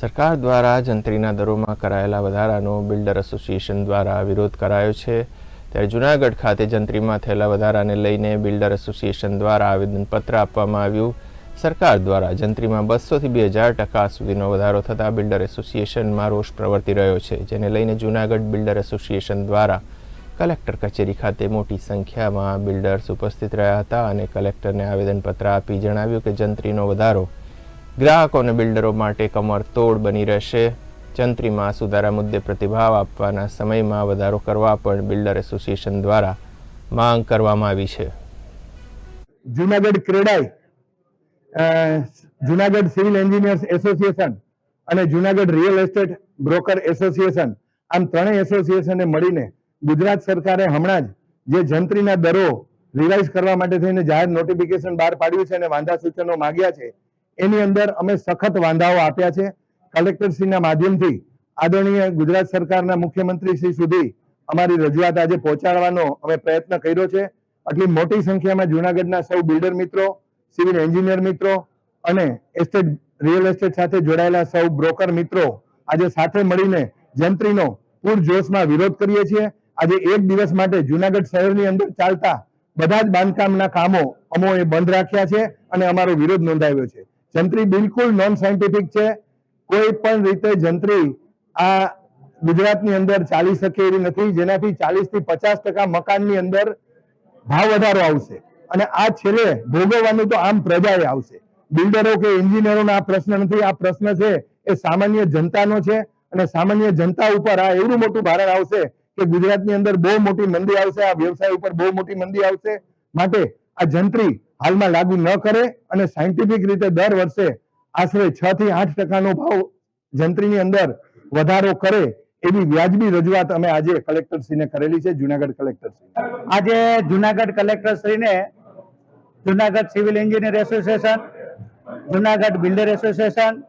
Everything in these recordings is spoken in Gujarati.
સરકાર દ્વારા જંત્રીના દરોમાં કરાયેલા વધારાનો બિલ્ડર એસોસિએશન દ્વારા વિરોધ કરાયો છે. ત્યારે જૂનાગઢ ખાતે જંત્રીમાં થયેલા વધારાને લઈને બિલ્ડર એસોસિએશન દ્વારા આવેદનપત્ર આપવામાં આવ્યું. સરકાર દ્વારા જંત્રીમાં બસોથી બે હજાર ટકા સુધીનો વધારો થતાં બિલ્ડર એસોસિએશનમાં રોષ પ્રવર્તી રહ્યો છે, જેને લઈને જૂનાગઢ બિલ્ડર એસોસિએશન દ્વારા કલેક્ટર કચેરી ખાતે મોટી સંખ્યામાં બિલ્ડર્સ ઉપસ્થિત રહ્યા હતા અને કલેક્ટરને આવેદનપત્ર આપી જણાવ્યું કે જંત્રીનો વધારો ગ્રાહકો અને બિલ્ડરો માટે કમર તોડ બની રહેશે. જંત્રીમાં સુધારા મુદ્દે પ્રતિભાવ આપવાના સમયમાં વધારો કરવા પણ બિલ્ડર એસોસિએશન દ્વારા માંગ કરવામાં આવી છે. Junagadh CREDAI Junagadh civil engineers association અને Junagadh real estate broker association, આમ ત્રણેય એસોસિએશને મળીને ગુજરાત સરકારે હમણાં જ જે જંત્રીના દરો રિવાઇઝ કરવા માટે થઈને જાહેર નોટિફિકેશન બહાર પાડ્યું છે અને વાંધા સૂચનો માંગ્યા છે એની અંદર અમે સખત વાંધાઓ આપ્યા છે. કલેક્ટરશ્રીના માધ્યમથી આદરણીય ગુજરાત સરકારના મુખ્યમંત્રી શ્રી સુધી અમારી રજૂઆત આજે પહોંચાડવાનો અમે પ્રયત્ન કર્યો છે. આટલી મોટી સંખ્યામાં જુનાગઢના સૌ બિલ્ડર મિત્રો, સિવિલ એન્જિનિયર મિત્રો અને એસ્ટેટ, રિયલ એસ્ટેટ સાથે જોડાયેલા સૌ બ્રોકર મિત્રો આજે સાથે મળીને જંત્રીનો પૂરજોશમાં વિરોધ કરીએ છીએ. આજે એક દિવસ માટે જુનાગઢ શહેરની અંદર ચાલતા બધા જ બાંધકામના કામો અમોએ બંધ રાખ્યા છે અને અમારો વિરોધ નોંધાવ્યો છે. જંત્રી બિલકુલ નોન સાયન્ટિફિક છે. કોઈ પણ રીતે જંત્રી આ ગુજરાતની અંદર ચાલી શકે એવી નથી, જેનાથી ચાલીસથી પચાસ ટકા મકાનની અંદર ભાવ વધારો આવશે. અને આ છેલ્લે ભોગવવાનું તો આમ પ્રજાએ આવશે. બિલ્ડરો કે એન્જિનિયરોનો આ પ્રશ્ન નથી, આ પ્રશ્ન છે એ સામાન્ય જનતાનો છે. અને સામાન્ય જનતા ઉપર આ એવું મોટું ભારણ આવશે કે ગુજરાતની અંદર બહુ મોટી મંદી આવશે, આ વ્યવસાય ઉપર બહુ મોટી મંદી આવશે. માટે આ જંત્રી હાલમાં લાગુ ન કરે અને સાયન્ટિફિક રીતે દર વર્ષે આશરે છ થી આઠ ટકાનો ભાવ જંત્રીની અંદર વધારો કરે એવી વ્યાજબી રજૂઆત અમે આજે કલેક્ટરશ્રીને કરેલી છે, જુનાગઢ કલેક્ટરશ્રી આજે જુનાગઢ કલેક્ટર શ્રીને Junagadh civil engineer association, Junagadh builder association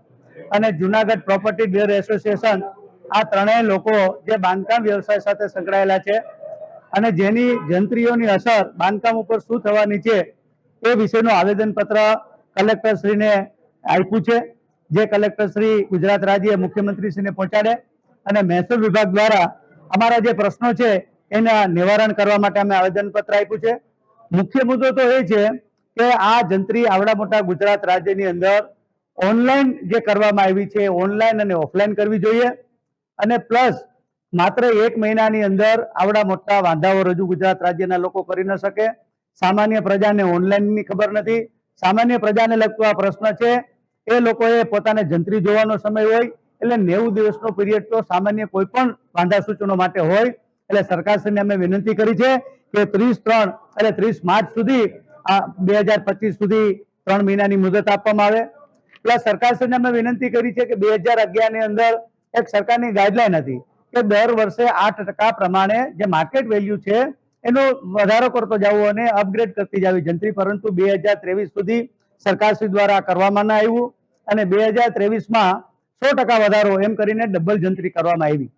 અને જુનાગઢ પ્રોપર્ટી ડીલર એસોસિએશન આ ત્રણેય લોકો જે બાંધકામ વ્યવસાય સાથે સંકળાયેલા છે અને જેની જંત્રીઓની અસર બાંધકામ ઉપર શું થવાની છે એ વિશેનું આવેદનપત્ર કલેક્ટર શ્રીને આપ્યું છે, જે કલેક્ટર શ્રી ગુજરાત રાજ્ય મુખ્યમંત્રીશ્રીને પહોંચાડે અને મહેસૂલ વિભાગ દ્વારા અમારા જે પ્રશ્નો છે એના નિવારણ કરવા માટે અમે આવેદનપત્ર આપ્યું છે. મુખ્ય મુદ્દો તો એ છે કે આ જંત્રી આવડા મોટા ગુજરાત રાજ્યની અંદર ઓનલાઈન જે કરવામાં આવી છે ઓનલાઈન અને ઓફલાઈન કરવી જોઈએ અને પ્લસ માત્ર એક મહિનાની અંદર આવડા મોટા વાંધાઓ રજૂ ગુજરાત રાજ્યના લોકો કરી ન શકે. સામાન્ય પ્રજાને ઓનલાઈનની ખબર નથી. સામાન્ય પ્રજાને લગતો આ પ્રશ્ન છે, એ લોકોએ પોતાને જંત્રી જોવાનો સમય હોય, એટલે નેવું દિવસનો પીરિયડ તો સામાન્ય કોઈ પણ વાંધા સૂચનો માટે હોય. એટલે સરકારશ્રીને અમે વિનંતી કરી છે કે ત્રીસ ત્રણ એટલે ત્રીસ માર્ચ સુધી આ બે હજાર પચીસ સુધી ત્રણ મહિનાની મુદત આપવામાં આવે. પ્લસ સરકારશ્રીને અમે વિનંતી કરી છે કે બે હજાર અગિયારની અંદર એક સરકારની ગાઈડલાઈન હતી કે દર વર્ષે આઠ ટકા પ્રમાણે જે માર્કેટ વેલ્યુ છે એનો વધારો કરતો જવો અને અપગ્રેડ કરતી જવી જંત્રી, પરંતુ બે હજાર ત્રેવીસ સુધી સરકારશ્રી દ્વારા કરવામાં ના આવ્યું અને બે હજાર ત્રેવીસમાં સો ટકા વધારો એમ કરીને ડબલ જંત્રી કરવામાં આવી.